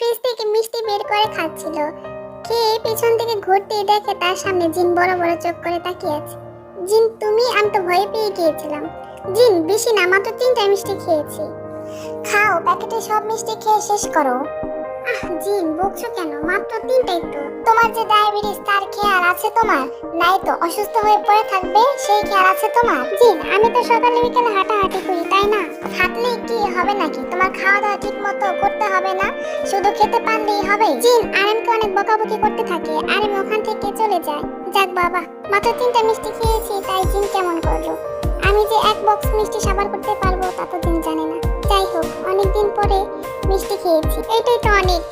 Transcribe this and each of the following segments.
Fridge থেকে মিষ্টি বের করে খাচ্ছিল। খেয়ে পেছন থেকে ঘুরতে দেখে তার সামনে জিন বড় বড় চোখ করে তাকিয়ে আছে। জিন, তুমি? আমি তো ভয় পেয়ে গিয়েছিলাম। জিন, বেশি না, মাত্র তিনটা মিষ্টি খেয়েছি। খাও, প্যাকেটে সব মিষ্টি খেয়ে শেষ করো। জিন, বকছো কেন? মাত্র তিনটাই তো। তোমার যে ডায়াবেটিস, তার খেয়াল আছে তোমার? নাই তো, অসুস্থ হয়ে পড়ে থাকবে, সেই খেয়াল আছে তোমার? জিন, আমি তো সকালে বিকেলে হাঁটাহাঁটি করি, তাই না? হাঁটলেই কি হবে নাকি? তোমার খাওয়া দাওয়া ঠিক মতো করতে হবে না? শুধু খেতে পারলেই হবে? জিন, আরেমকে অনেক বকাবকি করতে থাকে আরেম ওখান থেকে চলে যায় যাক বাবা, মাত্র তিনটা মিষ্টি খেয়েছি, তাই জিন কেমন করল? আমি যে এক বক্স মিষ্টি সাবার করতে পারব তা তো জিন জানে না। যাই হোক, অনেকদিন পরে মিষ্টি খেয়েছি, এটাই তো অনেক।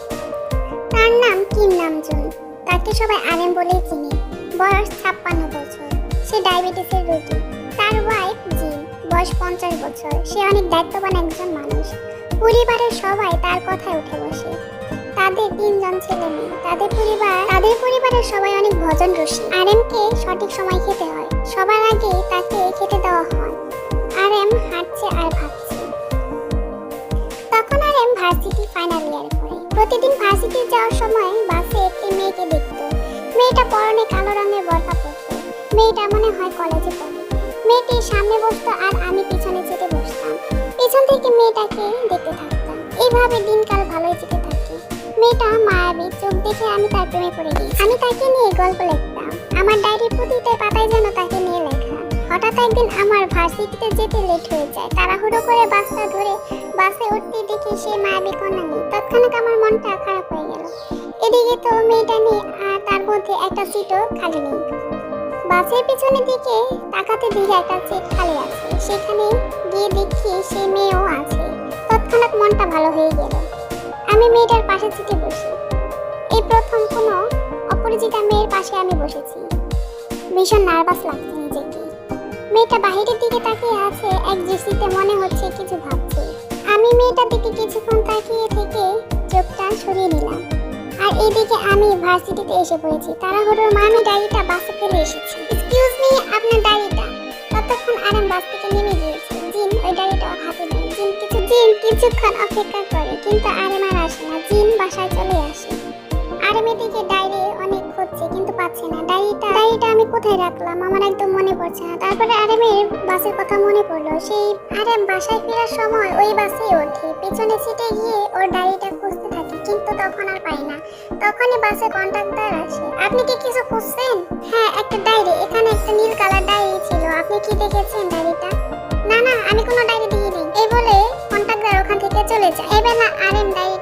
তার নাম কিম নামজুন, তাকে সবাই আরেম বলেই চিনি। বয়স ছাপ্পান্ন বছর, সে ডায়াবেটিসের রোগী। তার ওয়াইফ জিন, বয়স পঞ্চাশ বছর, সে অনেক দায়িত্ববান একজন মানুষ। পরিবারের সবাই তার কথায় উঠে বসে। তাদের তিনজন ছেলে মেয়ে, তাদের পরিবার, তাদের পরিবারের সবাই অনেক ভজন রসি আরএমকে সঠিক সময় খেতে হয়। সবার আগে তাকে প্রতিদিন ভার্সিটি যাওয়ার সময় বাসে একটি মেয়েকে দেখতো। মেয়েটা পরনে কালো রঙের বরকা পরতো। মেয়েটা মনে হয় কলেজে পড়ে। মেয়েটি সামনে বসতো আর আমি পিছনে চেটে বসতাম। পিছন থেকে মেয়েটাকে দেখতে থাকতাম। এইভাবে দিনকাল ভালোই যেতে থাকে। মেয়েটা মায়াবী, চোখ দেখে আমি তার প্রেমে পড়ে গেছি আমি তাকে নিয়ে গল্প লিখতাম। আমার ডায়েরির প্রতিটা পাতায় যেন তাকে নিয়ে হঠাৎ একদিন আমার ভার্সিটিতে যেতে লেট হয়ে যায়। তাড়াহুড়ো করে বাসটা ধরে বাসে উঠতে দেখি সে মায়াবী কন্যা নেই। তৎক্ষণাৎ আমার মনটা খারাপ হয়ে গেল। এদিকে তো মেয়েটা নেই আর তার মধ্যে একটা সিটও খালি নেই। বাসের পিছনের দিকে তাকাতে দিকে একটা সিট খালি আছে। সেখানে গিয়ে দেখি সে মেয়েও আছে। তৎক্ষণাৎ মনটা ভালো হয়ে গেল। আমি মেয়েটার পাশে সিটে বসি। এই প্রথম কোনো অপরিচিতা মেয়ের পাশে আমি বসেছি। ভীষণ নার্ভাস লাগছে। মেয়েটা বাহিরের দিকে তাকিয়ে আছে, এক দৃষ্টিতে মনে হচ্ছে কিছু ভাবছে। আমি মেয়েটার দিকে কিছুক্ষণ তাকিয়ে থেকে চোখটা সরিয়ে নিলাম। আর এদিকে আমি ভার্সিটিতে এসে পড়েছি। তাড়াহুড়োর মা আমি ডায়েরিটা বাসে ফেলে এসেছি। এক্সকিউজ মি আপনার ডায়েরিটা। ততক্ষণ আরাম বাস থেকে নেমে গিয়েছে। জিন, ওই ডায়েরিটা হাতে দেয় জিন, কিছু জিন, কিছুক্ষণ অপেক্ষা করে, কিন্তু আরেম আর আসে না। জিন বাসায় চলে আসে। আরেম এদিকে ডায়েরি অনেক খুঁজছে কিন্তু পাচ্ছে না। ডায়েরিটা ডায়েরিটা আমি কোথায় রাখলাম? আমার একদম মনে পড়ছে না। তারপরে আরেমের বাসের কথা মনে পড়ল। সেই আরেম বাসায় ফেরার সময় ওই বাসে ওঠে। পেছনে সিটে গিয়ে ওর ডায়েরিটা খুঁজতে থাকে, কিন্তু তখন আর পাই না। তখনই বাসে কন্ট্রাক্টর আসে। আপনি কি কিছু খুঁজছেন? হ্যাঁ একটা ডায়েরি এখানে একটা নীল কালার ডায়েরি ছিল। আপনি কি দেখেছেন ডায়েরিটা না না, আমি কোনো ডায়েরি দেখিনি। এই বলে কন্ট্রাক্টর ওখান থেকে চলে যায়। এবেলা আরএম ডায়েরিটা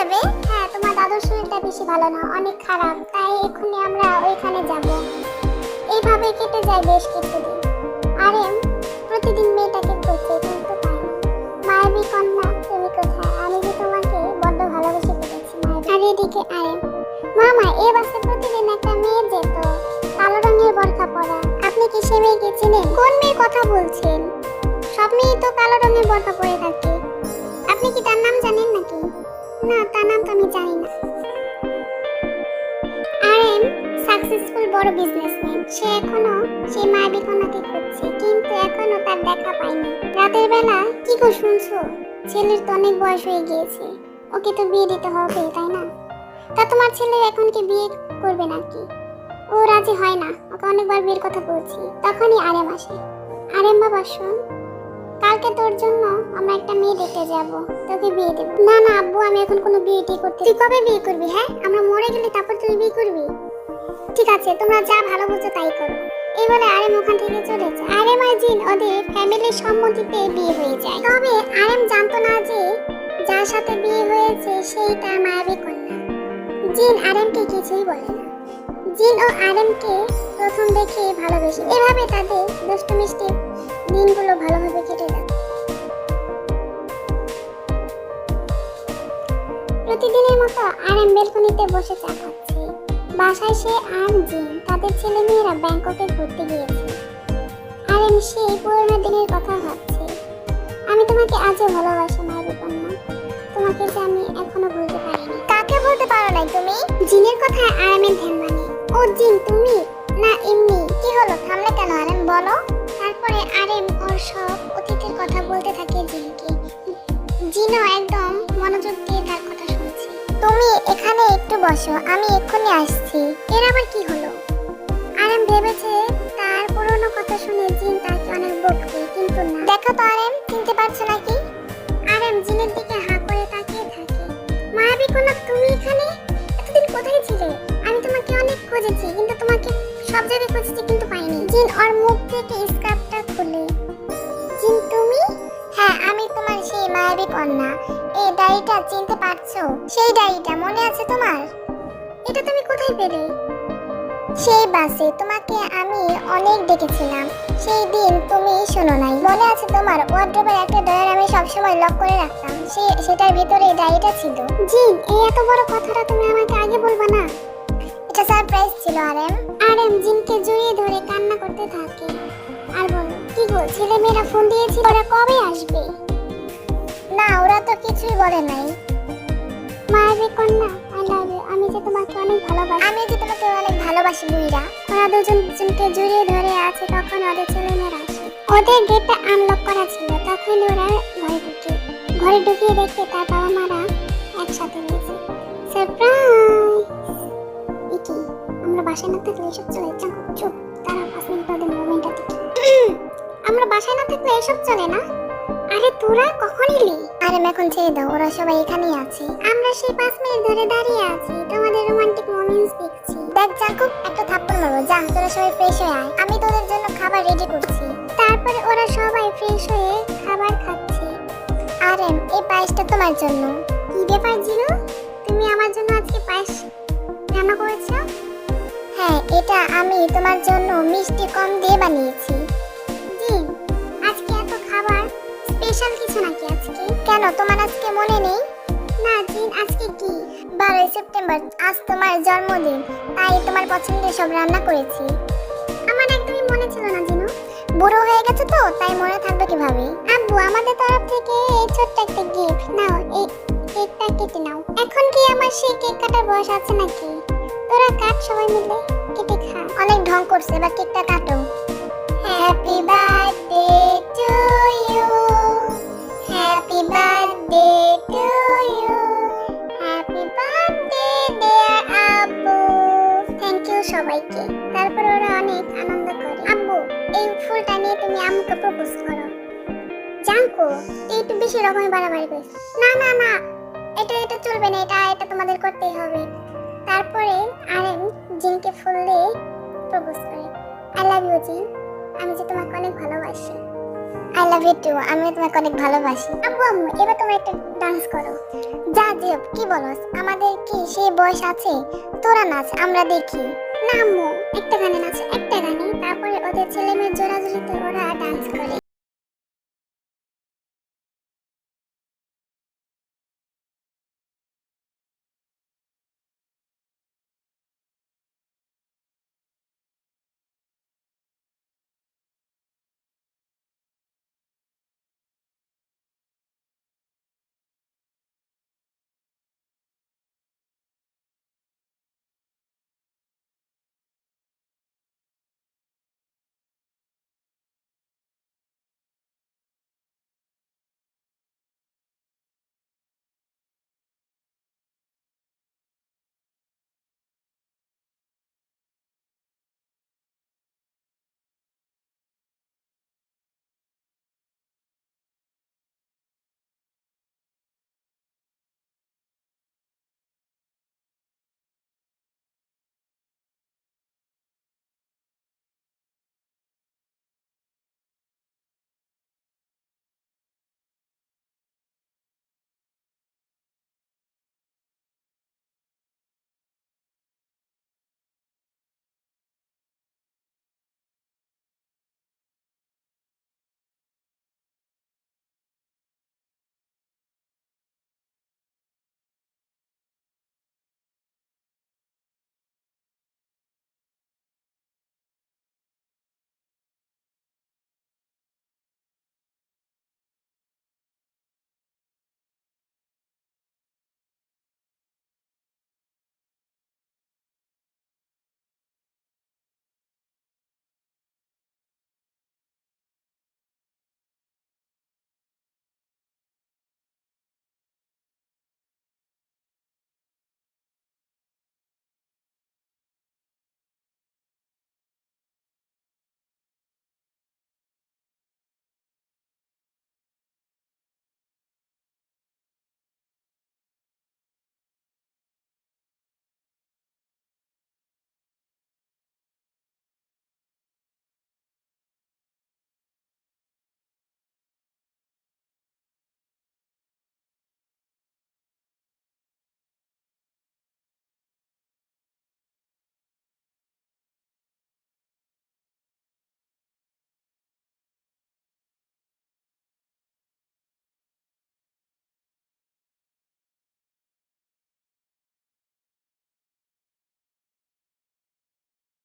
যাবে? হ্যাঁ তোমার দাদুর শরীরটা বেশি ভালো না, অনেক খারাপ। তাই এখনই আমরা ওইখানে যাব। এইভাবে কেটে যায় বেশ কিছুদিন। আরএম প্রতিদিন মেয়েটাকে খুঁজছে কিন্তু না? মায়াবী কন্যা, তুমি কোথায়? আমি যে তোমাকে বড্ড ভালোবেসে ফেলেছি আর এদিকে আরএম মামা, এ বাসে প্রতিদিন একটা মেয়ে যেত, কালো রঙের বরখা পরা। আপনি কি সে মেয়েকে চিনেন? কোন মেয়ের কথা বলছেন? সব মেয়ে তো কালো রঙের বরখা পরে থাকে। আপনি কি তার নাম না তার নাম তো আমি জানি না। আরএম সাকসেসফুল বড় বিজনেসম্যান সে এখনও সেই মায়াবী কন্যাকে খুঁজছে কিন্তু এখনও তার দেখা পায়নি। রাতের বেলা, কি গো শুনছো? ছেলের তো অনেক বয়স হয়ে গিয়েছে, ওকে তো বিয়ে দিতে হবে, তাই না? তা তোমার ছেলে এখন কি বিয়ে করবে নাকি? ও রাজি হয় না, ওকে অনেকবার বিয়ের কথা বলছি, তখনই আরেম আসে। আরেম বাবা, শোন। কালকে তোর জন্য আমরা একটা মেয়ে দেখতে যাব। তোকে বিয়ে দেব। না না আব্বু আমি এখন কোনো বিয়ে টিয়ে করতে তুই কবে বিয়ে করবি হ্যাঁ? আমরা মরে গেলে তারপর তুই বিয়ে করবি? ঠিক আছে তোমরা যা ভালো বুঝো তাই করো। এই বলে আরেম ওখান থেকে চলে যায়। আরেম আর জিন ওদের ফ্যামিলির সম্মতিতে বিয়ে হয়ে যায়। তবে আরেম জানতো না যে যার সাথে বিয়ে হয়েছে সেই তার মায়াবী কন্যা। জিন আরেমকে কিছুই বলে না। জিন ও আরেমকে প্রথম দেখে ভালোবেসে। এভাবে তাদের দুষ্টু মিষ্টি দিনগুলো ভালোভাবে মতো আরেম বেলকনিতে বসে চা খাচ্ছে বাসায় সে আর জিন তাদের ছেলে মেয়েরা ব্যাংককে ঘুরতে গিয়েছে। আরেম সেই পুরোনো দিনের কথা ভাবছে। আমি তোমাকে আজও ভালোবাসি কন্যা তোমার তোমাকে যে আমি এখনও বলতে পারিনি। কাকে বলতে পারো নাই তুমি? জিনের কথা আরামের ধ্যান মানে। ও জিন তুমি? না এমনি। কি হলো? থামলে কেন আরেম বলো। তারপরে আরেম ওর সব অতীতের কথা বলতে থাকে জিনকে। জিনও একদম মনোযোগ দিয়ে তার কথা তুমি এখানে একটু বসো, আমি এক্ষুনি আসছি। এর আবার কি হলো? আরেম ভেবেছে তার পুরনো কথা শুনে জিন তাকে অনেক বকবে, কিন্তু না। দেখো তো আরেম, চিনতে পারছ নাকি? আরেম জিনের দিকে হাঁ করে তাকিয়ে থাকে। মায়াবী কন্যা তুমি এখানে? এতদিন কোথায় ছিলে? আমি তোমাকে অনেক খুঁজেছি, কিন্তু তোমাকে সব জায়গায় খুঁজেছি, কিন্তু পাইনি। জিন ওর মুখ থেকে স্কার্ফটা খুলে। জিন, তুমি? হ্যাঁ আমি তোমার সেই মায়াবী কন্যা। ডায়েরিটা চিনতে পারছ? সেই ডায়েরিটা মনে আছে তোমার? এটা তুমি কোথায় পেলে? সেই বাসে তোমাকে আমি অনেক ডেকেছিলাম। সেই দিন তুমি শোনো নাই। মনে আছে তোমার ওয়ার্ড্রোবের একটা ডয়ার আমি সবসময় লক করে রাখতাম। সে, সেটার ভিতরে ডায়েরিটা ছিল। জিন এই এত বড় কথাটা তুমি আমাকে আগে বলবা না। এটা সারপ্রাইজ ছিল, আরএম। আরএম জিনকে জড়িয়ে ধরে কান্না করতে থাকে। আর বলো, কি গো ছেলে মেয়েরা ফোন দিয়েছিল? ওরা কবে আসবে? না ওরা তো কিছুই বলে নাই। মায়াবী কন্যা আই লাভ ইউ আমি যে তোমাকে অনেক ভালোবাসি। আমি যে তোমাকে অনেক ভালোবাসি বুইরা। ওরা দুজন দুজনকে জড়িয়ে ধরে আছে তখন ওদের ছেলেমেয়েরা আসে। ওদের গেটটা আনলক করা ছিল তখন ওরা ঘরে ঢুকে ঘরে ঢুকিয়ে দেখে তার বাবা মারা একসাথে রয়েছে। সারপ্রাইজ ইকি আমরা বাসায় না থাকলে এসব চলে? চুপ তারা পাঁচ মিনিট ওদের মুভমেন্টটা দেখি। আমরা বাসায় না থাকলে এসব চলে না? আরে তোরা কখন এলি? আরে এখন ছেড়ে দাও, ওরা সবাই এখানেই আছে। আমরা সেই পাঁচ মিনিট ধরে দাঁড়িয়ে আছি, তোমাদের রোমান্টিক মোমেন্টস দেখছি। দেখ জাকুব, একটা থাপ্পড় মারবো যা, তোরা সবাই ফ্রেশ হয়ে আয়। আমি তোদের জন্য খাবার রেডি করছি। তারপরে ওরা সবাই ফ্রেশ হয়ে খাবার খাচ্ছে। আর এম এই পায়েসটা তোমার জন্য। কি ব্যাপার জিরো তুমি আমার জন্য আজকে পায়েস রান্না করেছ? হ্যাঁ এটা আমি তোমার জন্য মিষ্টি কম দিয়ে বানিয়েছি। কেন তোমার আজকে মনে নেই? না, জিন, আজকে কি? বারোই সেপ্টেম্বর, আজ তোমার জন্মদিন, তাই তোমার পছন্দের সব রান্না করেছি। আমার একদমই মনে ছিল না, জিনু। বুড়ো হয়ে গেছে তো, তাই মনে থাকবে কীভাবে? আব্বু, আমাদের তরফ থেকে এই ছোট্ট একটা গিফট নাও, এই কেকটা কেটে নাও। এখন কি আমার সেই কেক কাটার বয়স আছে নাকি? তোরা কাট সবাই মিলে, কেটে খা। অনেক ঢং করছে, এবার কেকটা কাটো। Happy birthday to you happy birthday to you happy birthday dear আব্বু থ্যাংক ইউ সবাইকে। তারপর ওরা অনেক আনন্দ করে। আব্বু, এই ফুলটা নিয়ে তুমি প্রপোজ করো। বেশি বাড়াবাড়ি না না না। এটা এটা চলবে না। এটা এটা তোমাদের করতেই হবে। তারপরে আরেম জিনকে ফুল দিয়ে প্রপোজ করে। আই লাভ ইউ জিন আমি যে তোমাকে অনেক ভালোবাসি। আই লাভ ইউ টু আমি তোমাকে অনেক ভালোবাসি। আব্বু, আম্মু, এবার তোমরা একটা ডান্স করো। যা দেব কি বলস? আমাদের কি সেই বয়স আছে? তোরা নাচ, আমরা দেখি। না, আম্মু, একটা গানে নাচ, একটা গানে তারপরে ওদের ছেলে মেয়ের জোড়াজুড়িতে ওরা ডান্স করে।